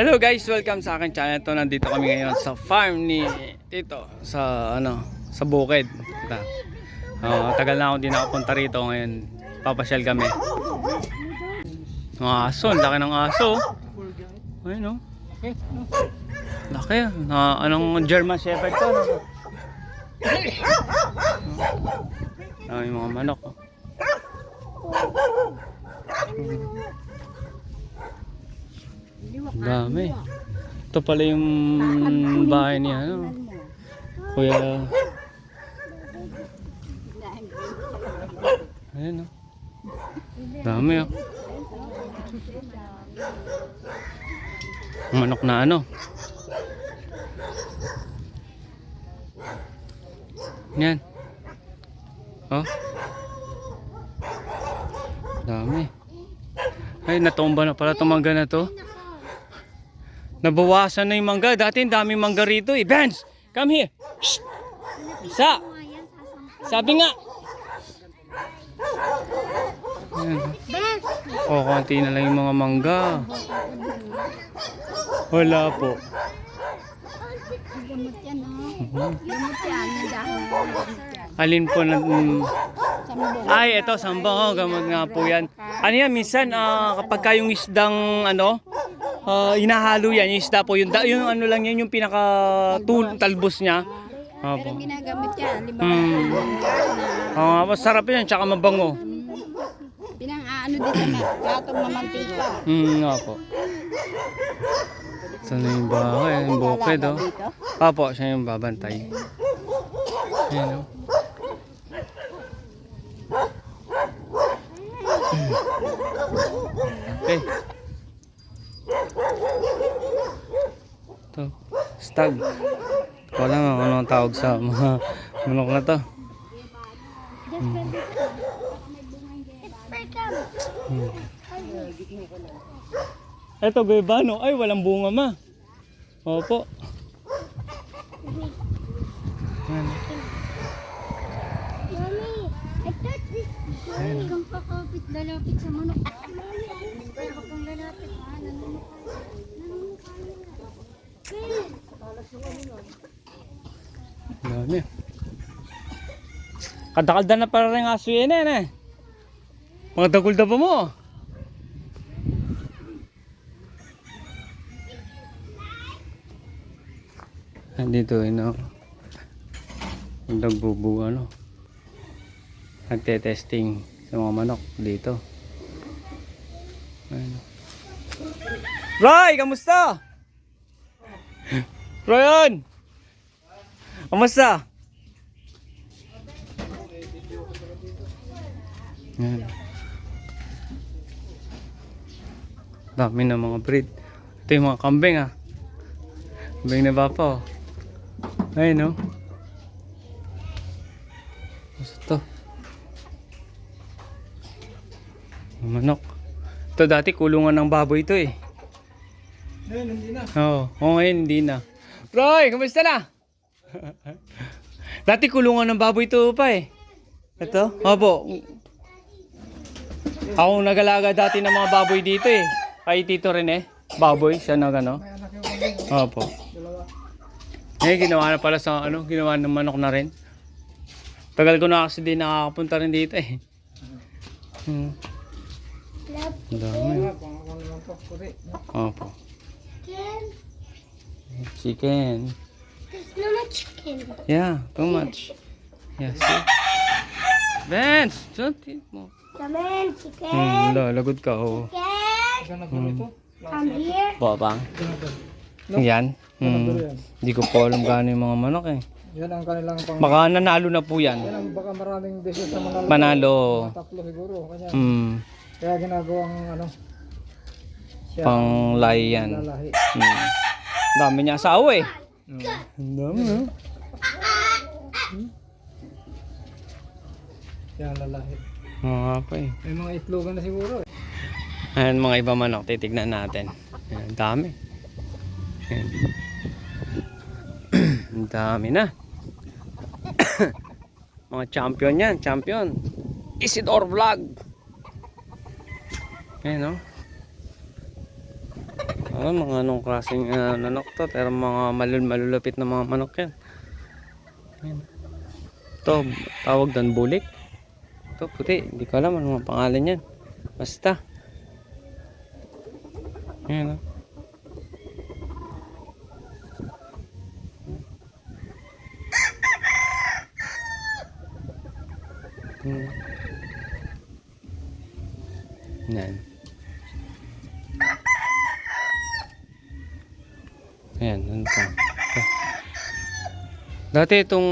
Hello guys, welcome sa akin channel to. Nandito kami ngayon sa farm ni Tito sa ano, sa bukid. Ito. Oh, tagal na ako din nakapunta rito ngayon. Papasyal kami. Mga aso, laki ng aso. Ayun oh. Laki ah. Na, anong German Shepherd to? Ano? Dami mga manok. Oh. Dami. Ito pala yung bahay niya. Ano? Kuya. Ayan o. Dami o. Manok na ano. Yan. Oh. Dami. Ay, natumba na pala itong mangga na to. Nabawasan na yung mangga. Dati ang daming mangga rito eh. Benz, come here. Shh. Isa. Sabi nga. Ayan. Oh, konti na lang yung mga mangga. Wala po. Alin po na... mm, Sambong. Ay, ito, sambang. Oh, gamot nga po yan. Ano yan, minsan, ah, kapag ka yung isdang, ano, ah, inahalo yan, yung isda po, yung, da- yung ano lang yan, yung pinaka tul talbos niya. Pero Opo. ginagamit yan, lima Hmm. na Oo nga, masarap yan, tsaka mabango. pinang aano din sa na, gatong mamantika. Hmm, nga po. Saan na yung bahay? Yung bukid, oh. Dito. Opo, siya yung babantay. Ayan, oh. Okay. Stag. Ko lang kung anong tawag sa mga manok na to. Hmm. Ito, bebano. Ay, walang bunga ma. Opo. Ayan. Kung kakapit lalapit sa manok. Pero kung lalapit ha, nanunok Dami. Kadakal na para rin aso yan eh. Mga dagol na ba mo? Andito eh no. Ang nagbubu ano. Nagte-testing sa mga manok dito. Ayun. Roy, kamusta? Ryan! Kamusta? Yan. Dami na mga breed. Ito yung mga kambing ah. Kambing na bapa oh. Ayun no. Basta to. Manok. Ito dati kulungan ng baboy ito eh. Ngayon, hindi na. Oo, oh, ngayon hindi na. Roy, kumusta na? Dati kulungan ng baboy ito pa eh. Ito? Opo. Ako nagalaga dati ng mga baboy dito eh. Kay Tito rin eh. Baboy, siya na gano. Opo. Eh, ginawa na pala sa ano, ginawa ng manok na rin. Tagal ko na kasi di nakakapunta rin dito eh. Hmm. Ang dami. Opo. Chicken. There's no more chicken. Yeah, too much. Yeah, see? Vince, don't eat mo. Come in, chicken. Hmm, la, lagod ka, oh. Chicken. Ito? Come here. Babang. Saan Yan. Hmm. Hindi ko po alam gaano yung mga manok eh. Yan ang kanilang pang... Baka nanalo na po Yan yan. ang baka maraming beses na manalo. Manalo. Mga tatlo siguro. Kanya, Hmm. Kaya ginagawang ano. Siya Pang lay yan. lalahi. Hmm. Dami niya asawa eh. Ang dami. Siya ang lalahi. Oo nga pa eh. May mga itlogan na siguro eh. Ayan mga iba manok, titignan natin. Ayan, ang dami. Ayan. ang dami na. mga champion yan, champion. Isidore Vlog. Ayan o. Ano, mga anong klaseng uh, manok to, pero mga malul malulupit na mga manok yan. Ayan. Ito, tawag doon bulik. Ito, puti. Hindi ko alam ano ang pangalan yan. Basta. Ayan oh. Hmm. Yan. Ayan, ano pa? Dati itong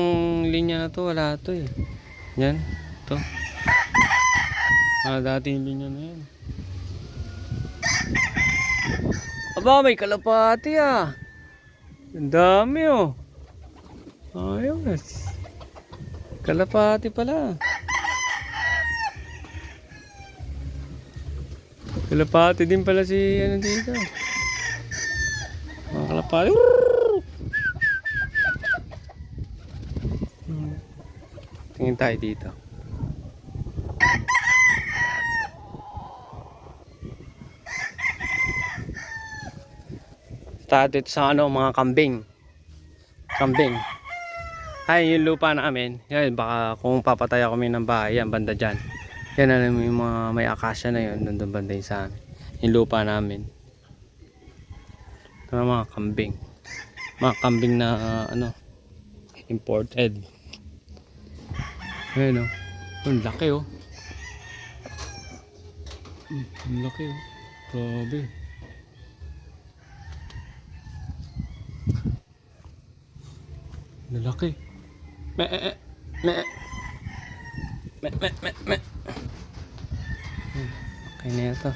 linya na to, wala to eh. Yan, to. Ah, dati yung linya na yan. Aba, may kalapati ah. Ang dami oh. Ayos. Kalapati pala. Kalapati din pala si ano dito. Hmm. Tingin tayo dito. Tayo dito sa ano, mga kambing. Kambing. Ay, yung lupa namin. Yan, baka kung papataya kami ng bahay, yan, banda dyan. Yan alam mo yung mga may akasya na yun, nandun banda yung sa amin. Yung lupa namin. Ito mga kambing. Mga kambing na, ah, ano, imported. Ayan o. Ang laki oh. Hmm, Ang laki oh. Grabe. Lalaki. Me, eh, eh, me, me, me, me, me. Hmm, Okay na ito.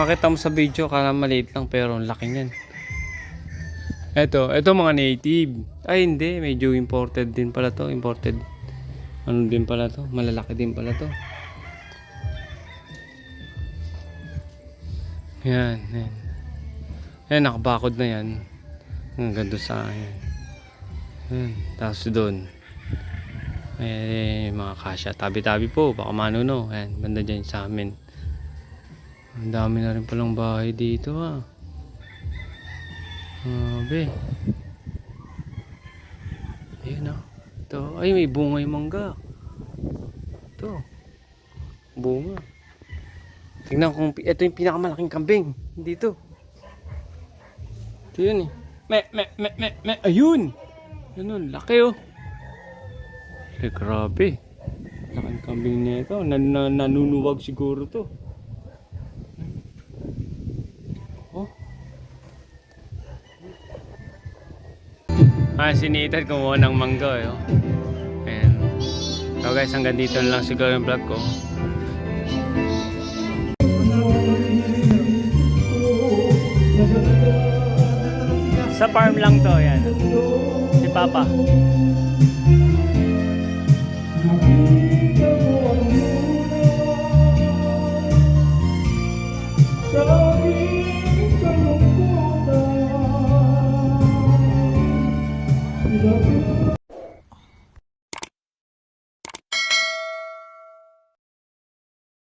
Makita mo sa video, kala maliit lang pero ang laki niyan. Ito, ito mga native. Ay hindi, medyo imported din pala to, imported. Ano din pala to, malalaki din pala to. Yan, yan. Yan, nakabakod na yan. Hanggang doon sa akin. Yan, tapos doon. Eh, mga kasya. Tabi-tabi po, baka manuno. Yan, banda dyan sa amin. Ang dami na rin palang bahay dito ha. Grabe. Ayun ah. Ito. Ay, may bunga yung mangga. Ito. Bunga. Tingnan kung ito yung pinakamalaking kambing. Dito. Ito yun eh. Me, me, me, me, me. Ayun! Ganun, laki oh. Eh, grabe. Laking kambing na ito. Na, na, nanunuwag siguro to. Ah, sinitan kumuha ng mango eh. Oh. Ayan. So guys, hanggang dito na lang siguro yung vlog ko. Sa farm lang to, yan. Si Papa. Thank you.